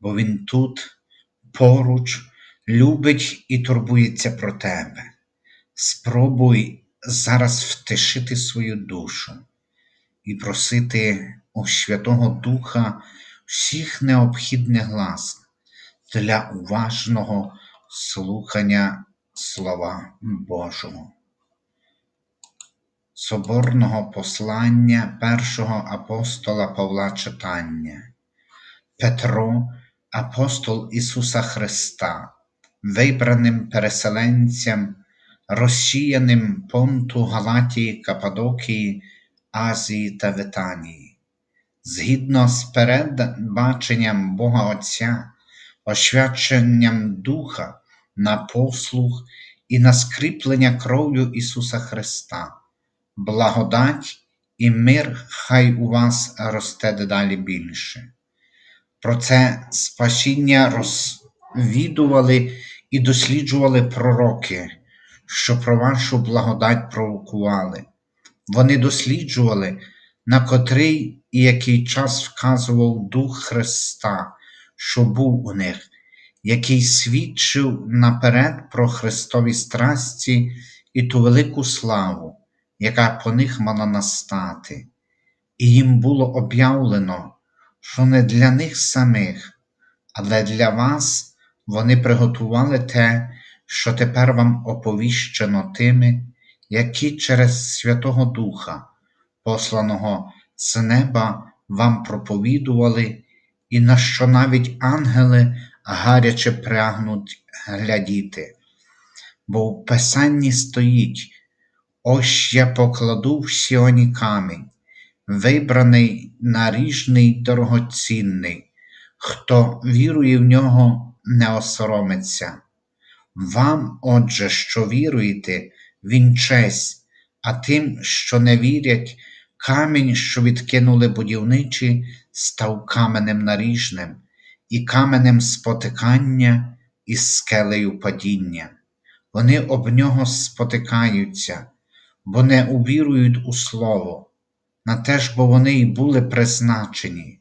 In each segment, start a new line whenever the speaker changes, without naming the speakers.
бо Він тут, поруч, любить і турбується про тебе. Спробуй зараз втишити свою душу і просити у Святого Духа всіх необхідних ласк для уважного слухання Слова Божого. Соборного послання першого апостола Павла читання. Петро, апостол Ісуса Христа, вибраним переселенцям, розсіяним понту Галатії, Кападокії, Азії та Витанії, згідно з передбаченням Бога Отця, освяченням Духа на послуг і на скріплення кров'ю Ісуса Христа благодать і мир хай у вас росте дедалі більше. Про це спасіння розвідували і досліджували пророки, що про вашу благодать пророкували. Вони досліджували, на котрий і який час вказував Дух Христа, що був у них, який свідчив наперед про Христові страсті і ту велику славу яка по них мала настати, і їм було об'явлено, що не для них самих, але для вас вони приготували те, що тепер вам оповіщено тими, які через Святого Духа, посланого з неба, вам проповідували, і на що навіть ангели гаряче прагнуть глядіти. Бо в Писанні стоїть. Ось я покладу в Сіоні камінь, вибраний наріжний дорогоцінний, хто вірує в нього, не осоромиться. Вам, отже, що віруєте, він честь, а тим, що не вірять, камінь, що відкинули будівничі, став каменем наріжним, і каменем спотикання, і скелею падіння. Вони об нього спотикаються бо не увірують у Слово, на те ж бо вони й були призначені.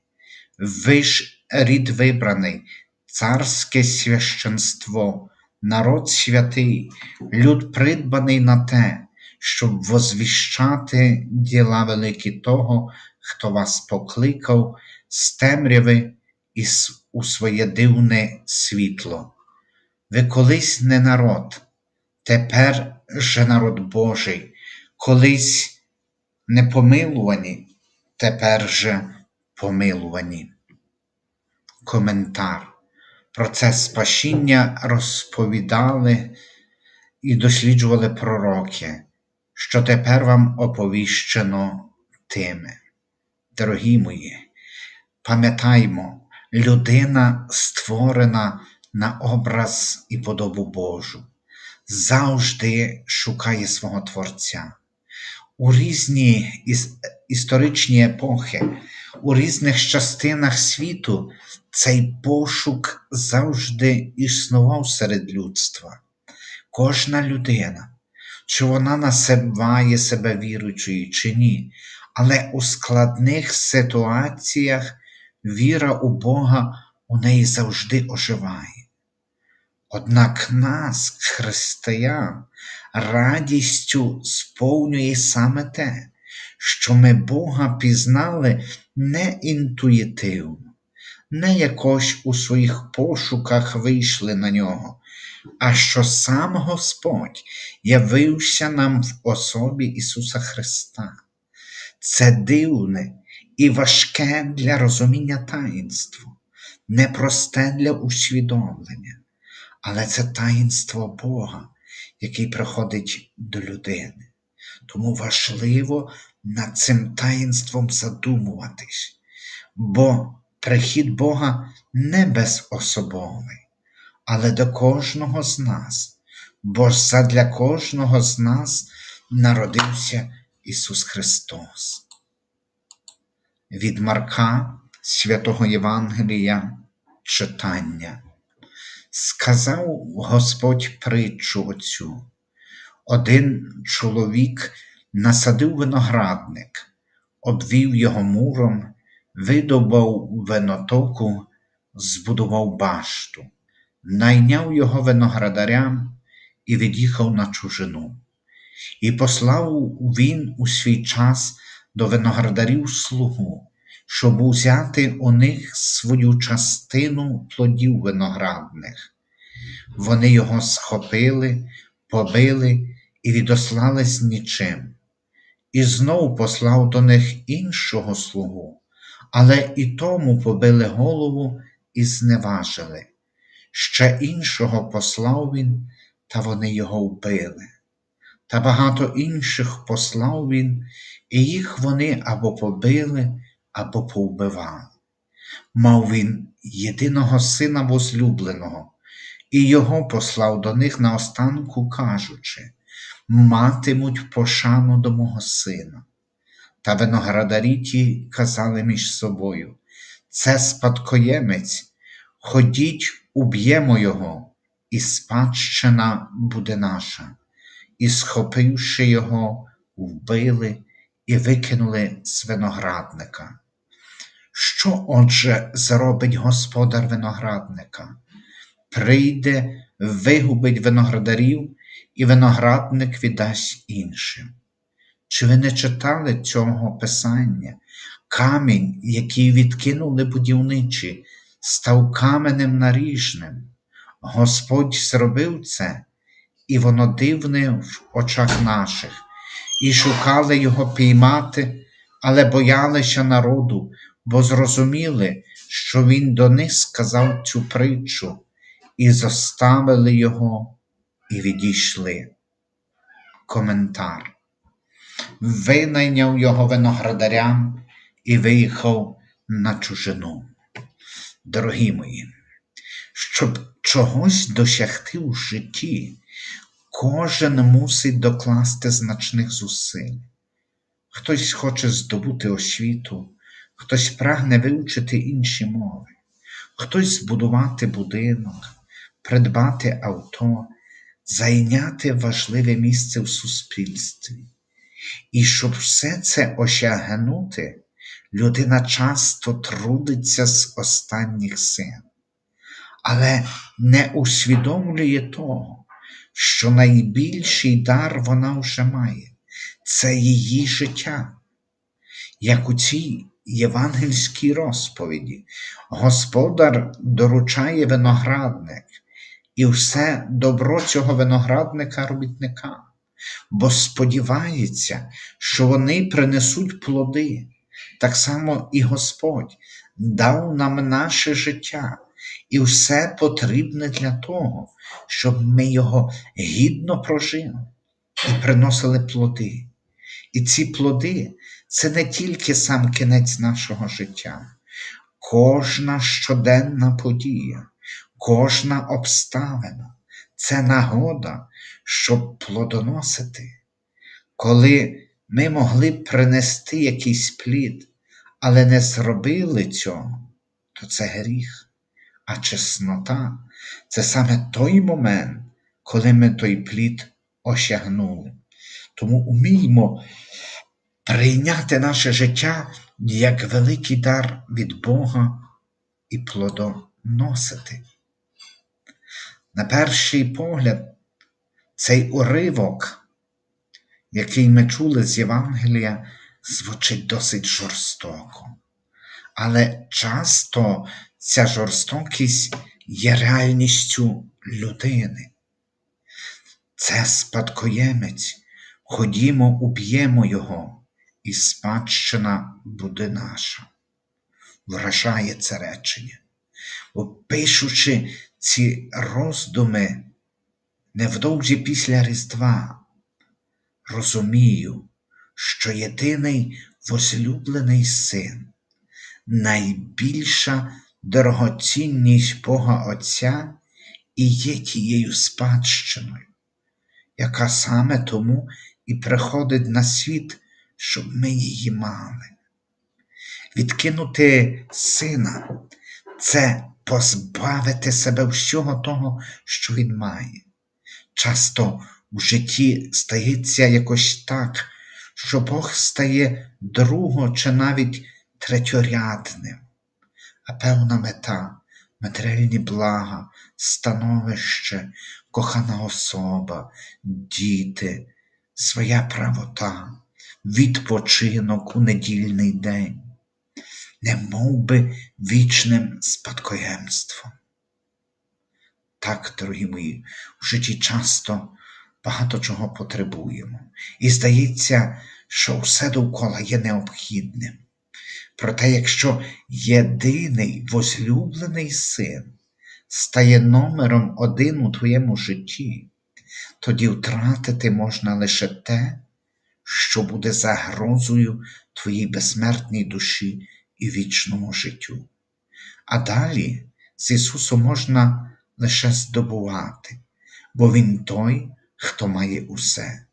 Ви ж рід вибраний, царське священство, народ святий, люд придбаний на те, щоб возвіщати діла великі того, хто вас покликав з темряви і у своє дивне світло. Ви колись не народ, тепер же народ Божий колись не помилувані, тепер же помилувані. Коментар. Про це спасіння розповідали і досліджували пророки, що тепер вам оповіщено тими. Дорогі мої, пам'ятаймо, людина створена на образ і подобу Божу, завжди шукає свого Творця у різні історичні епохи, у різних частинах світу цей пошук завжди існував серед людства. Кожна людина, чи вона називає себе віруючою чи ні, але у складних ситуаціях віра у Бога у неї завжди оживає. Однак нас, християн, радістю сповнює саме те, що ми Бога пізнали не інтуїтивно, не якось у своїх пошуках вийшли на нього, а що сам Господь явився нам в особі Ісуса Христа. Це дивне і важке для розуміння таїнство, непросте для усвідомлення. Але це таїнство Бога, який приходить до людини. Тому важливо над цим таїнством задумуватись, бо прихід Бога не безособовий, але до кожного з нас, бо задля кожного з нас народився Ісус Христос. Від Марка Святого Євангелія читання. Сказав Господь притчу оцю. Один чоловік насадив виноградник, обвів його муром, видобав винотоку, збудував башту, найняв його виноградарям і від'їхав на чужину. І послав він у свій час до виноградарів слугу, щоб узяти у них свою частину плодів виноградних. Вони його схопили, побили і відослали з нічим. І знов послав до них іншого слугу, але і тому побили голову і зневажили. Ще іншого послав він, та вони його вбили. Та багато інших послав він, і їх вони або побили, або повбивали. Мав він єдиного сина возлюбленого, і його послав до них наостанку, кажучи матимуть пошану до мого сина. Та виноградарі ті казали між собою це спадкоємець, ходіть, уб'ємо його, і спадщина буде наша. І, схопивши його, вбили і викинули з виноградника. Що, отже, зробить господар виноградника? Прийде, вигубить виноградарів і виноградник віддасть іншим. Чи ви не читали цього писання? Камінь, який відкинули будівничі, став каменем наріжним. Господь зробив це, і воно дивне в очах наших, і шукали його піймати, але боялися народу, бо зрозуміли, що він до них сказав цю притчу, і зоставили його і відійшли. Коментар. Винайняв його виноградарям і виїхав на чужину. Дорогі мої, щоб чогось досягти у житті, кожен мусить докласти значних зусиль. Хтось хоче здобути освіту, хтось прагне вивчити інші мови, хтось збудувати будинок, придбати авто, зайняти важливе місце в суспільстві. І щоб все це осягнути, людина часто трудиться з останніх сил, але не усвідомлює того, що найбільший дар вона вже має це її життя. Як у цій євангельській розповіді, господар доручає виноградник і все добро цього виноградника робітникам, бо сподівається, що вони принесуть плоди. Так само і Господь дав нам наше життя і все потрібне для того, щоб ми його гідно прожили і приносили плоди. І ці плоди це не тільки сам кінець нашого життя, кожна щоденна подія, кожна обставина це нагода, щоб плодоносити. Коли ми могли б принести якийсь плід, але не зробили цього, то це гріх. А чеснота це саме той момент, коли ми той плід осягнули. Тому уміймо прийняти наше життя як великий дар від Бога і плодоносити. На перший погляд, цей уривок, який ми чули з Євангелія, звучить досить жорстоко. Але часто ця жорстокість є реальністю людини. Це спадкоємець, ходімо, уб'ємо його, і спадщина буде наша. Вражає це речення. Опишучи ці роздуми невдовзі після Різдва, розумію, що єдиний возлюблений син найбільша дорогоцінність Бога Отця і є тією спадщиною, яка саме тому і приходить на світ, щоб ми її мали. Відкинути сина це позбавити себе всього того, що він має. Часто в житті стається якось так, що Бог стає друго чи навіть третьорядним, а певна мета, матеріальні блага, становище, кохана особа, діти, своя правота, відпочинок у недільний день, не мов би вічним спадкоємством. Так, дорогі мої, в житті часто багато чого потребуємо, і здається, що все довкола є необхідним. Проте, якщо єдиний возлюблений син стає номером один у твоєму житті, тоді втратити можна лише те, що буде загрозою твоїй безсмертній душі і вічному життю. А далі з Ісусом можна лише здобувати, бо Він той, хто має усе.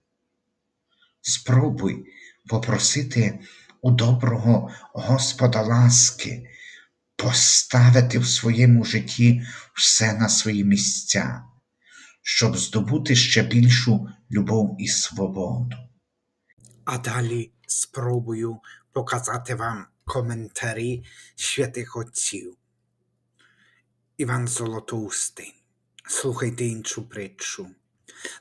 Спробуй попросити у доброго Господа ласки поставити в своєму житті все на свої місця, щоб здобути ще більшу любов і свободу.
А далі спробую показати вам коментарі святих отців. Іван Золотоустий. Слухайте іншу притчу.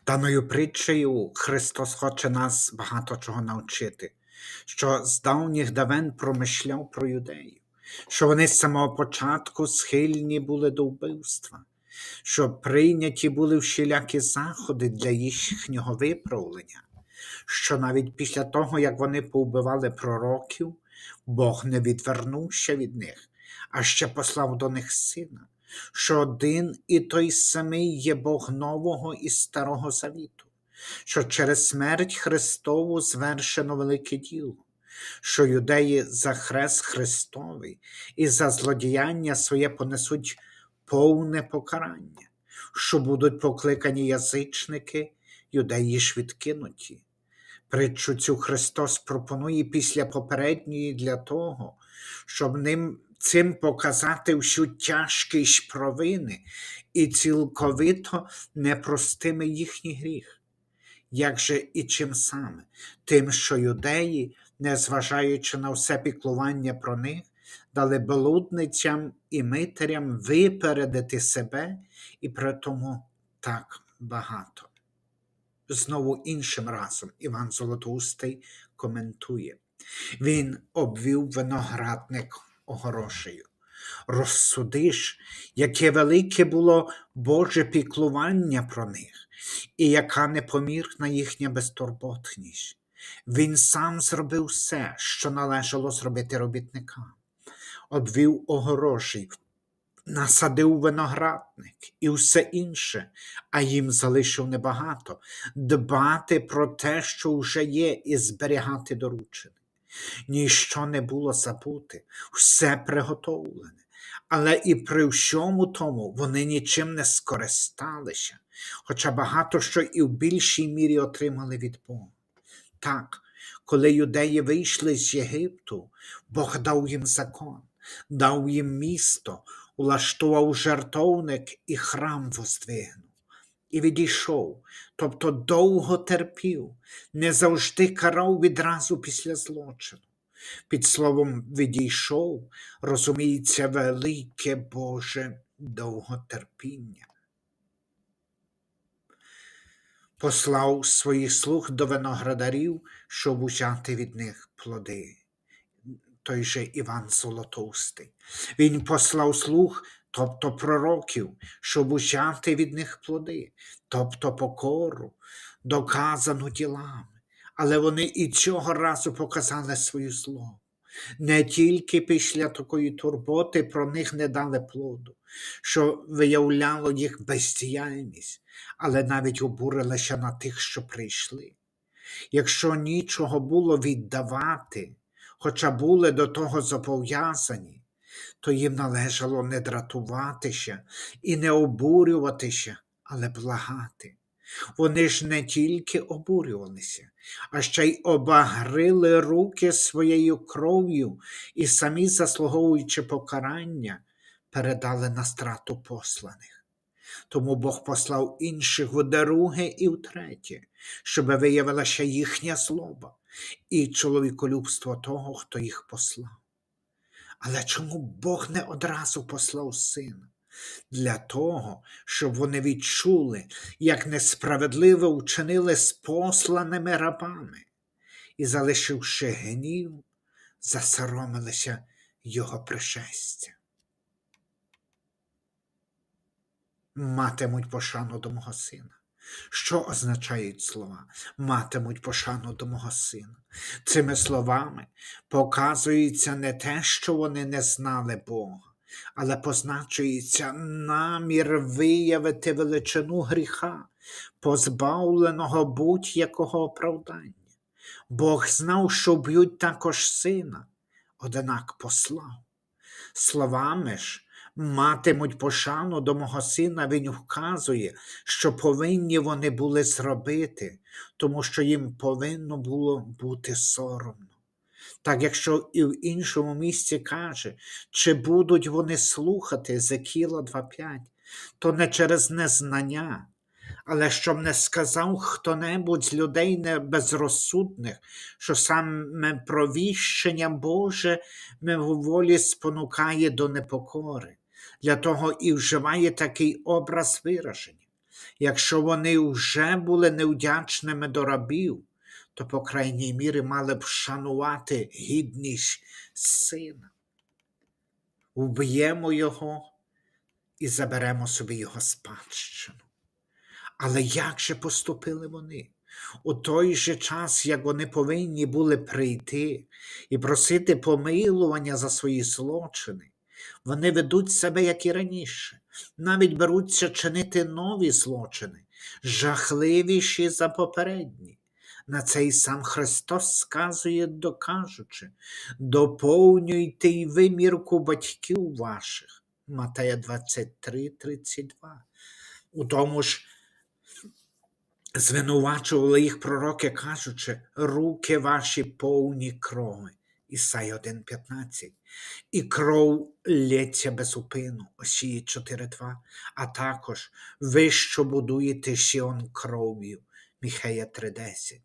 Даною притчею Христос хоче нас багато чого навчити, що з давніх давен промишляв про юдеїв, що вони з самого початку схильні були до вбивства, що прийняті були всілякі заходи для їхнього виправлення, що навіть після того, як вони повбивали пророків, Бог не відвернувся від них, а ще послав до них сина, що один і той самий є Бог Нового і Старого Завіту, що через смерть Христову звершено велике діло, що юдеї за хрест Христовий і за злодіяння своє понесуть повне покарання, що будуть покликані язичники, юдеї ж відкинуті. Притчу цю Христос пропонує після попередньої для того, щоб ним цим показати всю тяжкість провини і цілковито непростими їхній гріх. Як же і чим саме? Тим, що юдеї, незважаючи на все піклування про них, дали блудницям і митарям випередити себе і при тому так багато. Знову іншим разом Іван Золотоустий коментує. Він обвів виноградник огорошею. Розсудиш, яке велике було Боже піклування про них, і яка непомірна їхня безтурботність. Він сам зробив все, що належало зробити робітникам, обвів огорошей, насадив виноградник і все інше, а їм залишив небагато дбати про те, що вже є, і зберігати доручене. Ніщо не було забути, все приготовлене. Але і при всьому тому вони нічим не скористалися, хоча багато що і в більшій мірі отримали від Бога. Так, коли юдеї вийшли з Єгипту, Бог дав їм закон, дав їм місто, улаштував жертовник і храм воздвигнув. І відійшов, тобто довго терпів, не завжди карав відразу після злочину. Під словом відійшов, розуміється велике Боже довготерпіння. Послав своїх слуг до виноградарів, щоб узяти від них плоди. Той же Іван Золотоустий. Він послав слуг, тобто пророків, щоб узяти від них плоди, тобто покору, доказану ділами. Але вони і цього разу показали свою злобу. Не тільки після такої турботи про них не дали плоду, що виявляло їх бездіяльність, але навіть обурилися на тих, що прийшли. Якщо нічого було віддавати, хоча були до того зобов'язані, то їм належало не дратуватися і не обурюватися, але благати. Вони ж не тільки обурювалися, а ще й обагрили руки своєю кров'ю і самі, заслуговуючи покарання, передали на страту посланих. Тому Бог послав інших вдруге і втретє, щоб виявилася їхня злоба і чоловіколюбство того, хто їх послав. Але чому Бог не одразу послав сина? Для того, щоб вони відчули, як несправедливо вчинили з посланими рабами, і, залишивши гнів, засоромилися його пришестя. Матимуть пошану до мого сина. Що означають слова? Матимуть пошану до мого сина. Цими словами показується не те, що вони не знали Бога, але позначується намір виявити величину гріха, позбавленого будь-якого оправдання. Бог знав, що б'ють також сина, однак послав. Словами ж матимуть пошану до мого сина, він вказує, що повинні вони були зробити, тому що їм повинно було бути соромно. Так якщо і в іншому місці каже, чи будуть вони слухати Зекіла 2.5, то не через незнання, але щоб не сказав хто-небудь з людей не безрозсудних, що саме провіщення Боже мимоволі спонукає до непокори. Для того і вживає такий образ вираження. Якщо вони вже були невдячними до рабів, то, по крайній мірі, мали б шанувати гідність сина. Вб'ємо його і заберемо собі його спадщину. Але як же поступили вони? У той же час, як вони повинні були прийти і просити помилування за свої злочини, вони ведуть себе, як і раніше, навіть беруться чинити нові злочини, жахливіші за попередні. На це й сам Христос сказує, докажучи, доповнюйте й вимірку батьків ваших. Матея 23, 32. У тому ж звинувачували їх пророки, кажучи, руки ваші повні крови. Ісай 1,15. І кров лється без упину, Осії 4.2, а також ви, що будуєте Сіон кров'ю, Міхея 3.10.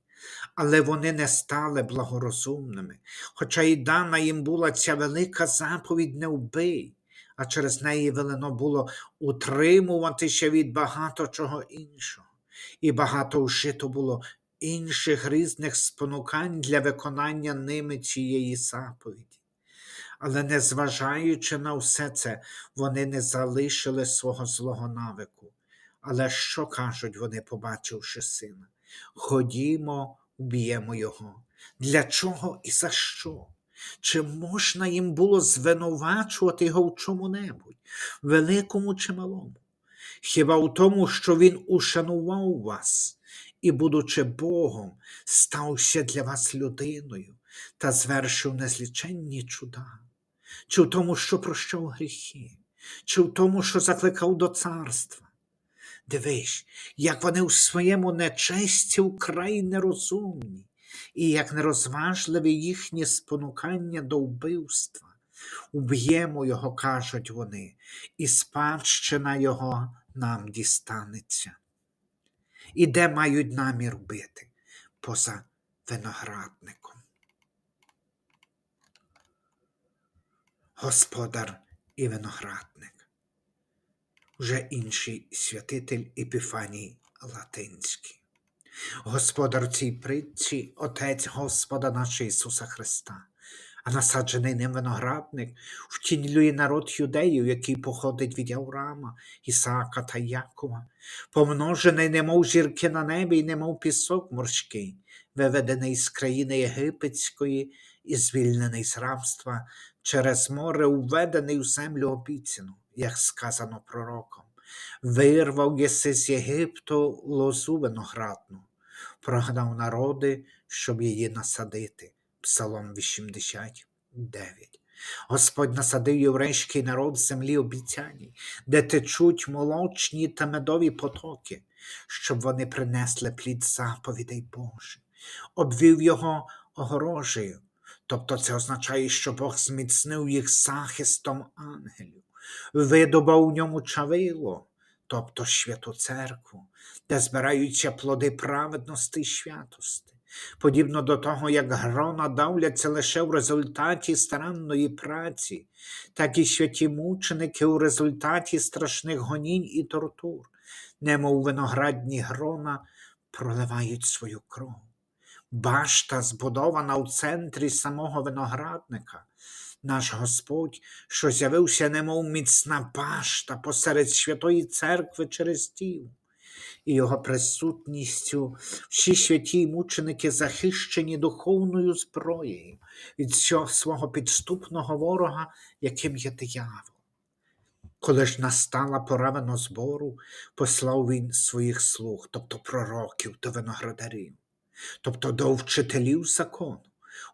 Але вони не стали благорозумними, хоча й дана їм була ця велика заповідь не вбий, а через неї велено було утримуватися від багато чого іншого, і багато вжито було інших різних спонукань для виконання ними цієї заповіді. Але, незважаючи на все це, вони не залишили свого злого навику. Але що кажуть вони, побачивши сина? Ходімо, вб'ємо його. Для чого і за що? Чи можна їм було звинувачувати його в чому-небудь, великому чи малому? Хіба в тому, що він ушанував вас і, будучи Богом, стався для вас людиною та звершив незліченні чуда? Чи в тому, що прощав гріхи, чи в тому, що закликав до царства? Дивись, як вони у своєму нечесті вкрай нерозумні, і як нерозважливі їхні спонукання до вбивства. Уб'ємо його, кажуть вони, і спадщина його нам дістанеться. І де мають намір бити поза виноградником. Господар і виноградник. Вже інший святитель Епіфаній Латинський. Господар цій притчі Отець Господа нашого Ісуса Христа, а насаджений ним виноградник втінлює народ юдеїв, який походить від Авраама, Ісаака та Якова, помножений, немов зірки на небі, і немов пісок морський, виведений з країни єгипетської і звільнений з рабства через море, уведений у землю обіцяну, як сказано пророком. Вирвав єси з Єгипту лозу виноградну, прогнав народи, щоб її насадити, Псалом 89. Господь насадив єврейський народ в землі обіцяній, де течуть молочні та медові потоки, щоб вони принесли плід заповідей Божих, обвів його огорожею. Тобто це означає, що Бог зміцнив їх захистом ангелів, видобав у ньому чавило, тобто святу церкву, де збираються плоди праведності й святости, подібно до того, як грона давляться лише в результаті старанної праці, так і святі мученики у результаті страшних гонінь і тортур, немов виноградні грона проливають свою кров. Башта, збудована у центрі самого виноградника, наш Господь, що з'явився, немов міцна башта посеред святої церкви через дів, і його присутністю всі святі мученики захищені духовною зброєю від цього свого підступного ворога, яким є диявол. Коли ж настала пора винозбору, послав він своїх слуг, тобто пророків до виноградарів, тобто до вчителів закону,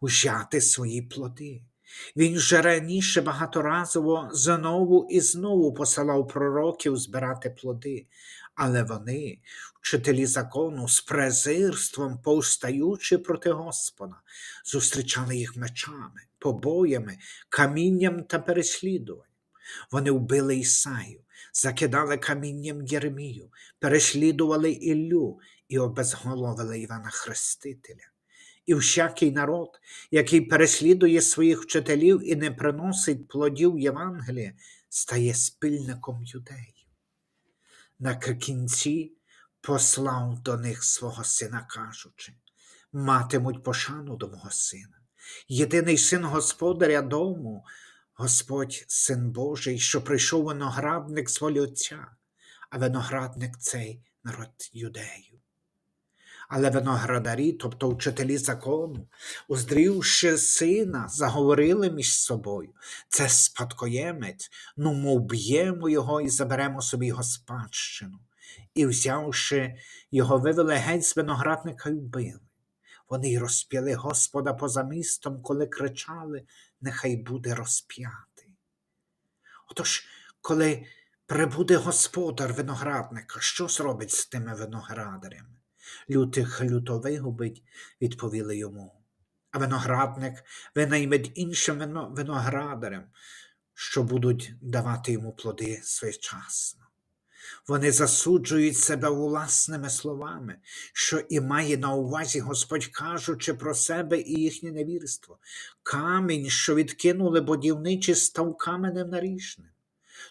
узяти свої плоди. Він же раніше багаторазово знову і знову посилав пророків збирати плоди, але вони, вчителі закону, з презирством, повстаючи проти Господа, зустрічали їх мечами, побоями, камінням та переслідуванням. Вони вбили Ісаю, закидали камінням Єремію, переслідували Іллю і обезголовили Івана Хрестителя. І всякий народ, який переслідує своїх вчителів і не приносить плодів Євангелія, стає спільником юдеїв. На послав до них свого сина, кажучи: матимуть пошану до мого сина. Єдиний син господаря дому, Господь, син Божий, що прийшов виноградник волі Отця, а виноградник цей народ юдеїв. Але виноградарі, тобто вчителі закону, уздрівши сина, заговорили між собою. Це спадкоємець, ну ми вб'ємо його і заберемо собі його спадщину. І, взявши його, вивели геть з виноградника й вбили. Вони й розп'яли Господа поза містом, коли кричали, нехай буде розп'ятий. Отож, коли прибуде господар виноградника, що зробить з тими виноградарями? Лютих люто вигубить, відповіли йому. А виноградник винайметь іншим вино- виноградарям, що будуть давати йому плоди своєчасно. Вони засуджують себе власними словами, що і має на увазі Господь, кажучи про себе і їхнє невірство. Камінь, що відкинули будівничі, став каменем наріжним.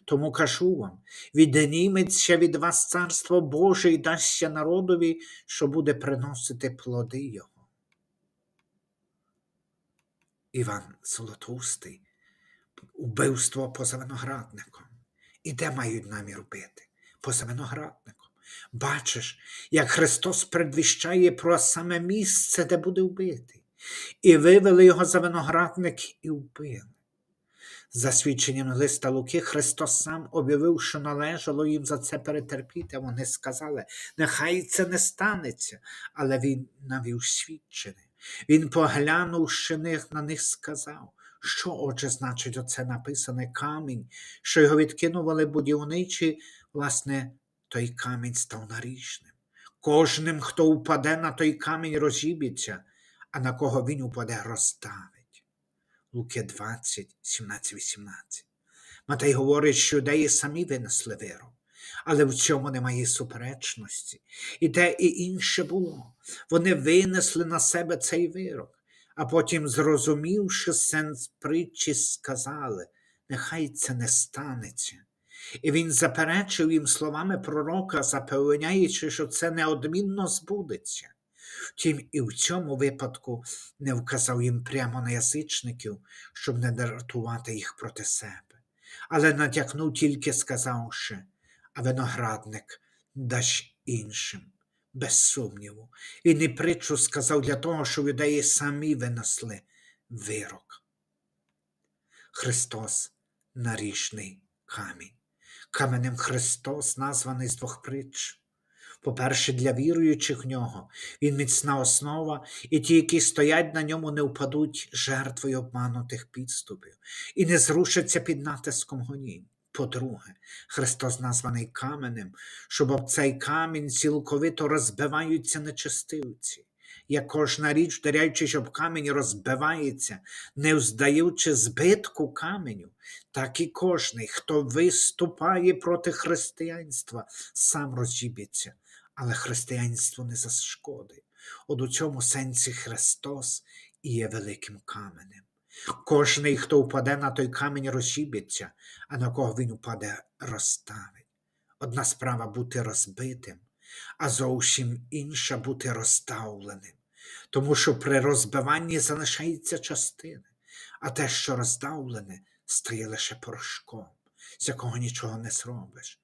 Тому кажу вам, відніметься від вас царство Боже і дасться народові, що буде приносити плоди Його. Іван Золотоустий, убивство поза виноградником. І де мають намір бити? Поза виноградником. Бачиш, як Христос предвіщає про саме місце, де буде вбитий. І вивели його за виноградник і вбили. За свідченням листа Луки, Христос сам об'явив, що належало їм за це перетерпіти. Вони сказали, нехай це не станеться, але він навів свідчення. Він, поглянувши на них, сказав, що отже значить оце написане камінь, що його відкинували будівничі, власне, той камінь став наріжним. Кожним, хто упаде на той камінь, розіб'ється, а на кого він упаде, роздавить. Луки 20, 17, 18. Матей говорить, що юдеї самі винесли вирок, але в цьому немає суперечності. І те, і інше було. Вони винесли на себе цей вирок, а потім, зрозумівши сенс притчі, сказали, нехай це не станеться. І він заперечив їм словами пророка, запевняючи, що це неодмінно збудеться. Втім, і в цьому випадку не вказав їм прямо на язичників, щоб не дратувати їх проти себе, але натякнув тільки сказавши, а виноградник дасть іншим, без сумніву. І притчу сказав для того, щоб юдеї самі винесли вирок. Христос наріжний камінь. Каменем Христос названий з двох притч. По-перше, для віруючих в нього він міцна основа, і ті, які стоять на ньому, не впадуть жертвою обманутих підступів і не зрушаться під натиском гонінь. По-друге, Христос названий каменем, щоб об цей камінь цілковито розбиваються нечестивці. Як кожна річ, вдаряючись об камінь, розбивається, не вздаючи збитку каменю, так і кожний, хто виступає проти християнства, сам розжібиться, але християнство не зашкодить. От у цьому сенсі Христос і є великим каменем. Кожний, хто впаде на той камінь, розжібиться, а на кого він упаде, розставить. Одна справа бути розбитим, а зовсім інша бути розставленим. Тому що при розбиванні залишається частина, а те, що роздавлене, стає лише порошком, з якого нічого не зробиш.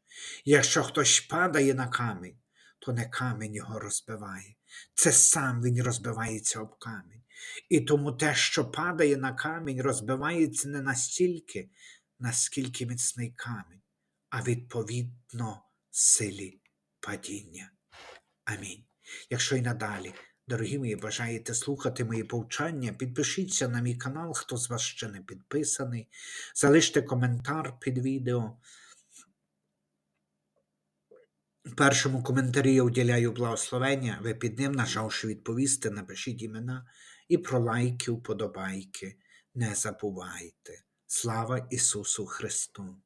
Якщо хтось падає на камінь, то не камінь його розбиває, це сам він розбивається об камінь. І тому те, що падає на камінь, розбивається не настільки, наскільки міцний камінь, а відповідно силі падіння. Амінь. Якщо і надалі, дорогі мої, бажаєте слухати мої повчання, підпишіться на мій канал, хто з вас ще не підписаний, залиште коментар під відео. Першому коментарі я уділяю благословення, ви під ним, нажавши відповісти, напишіть імена і про лайки, вподобайки. Не забувайте. Слава Ісусу Христу!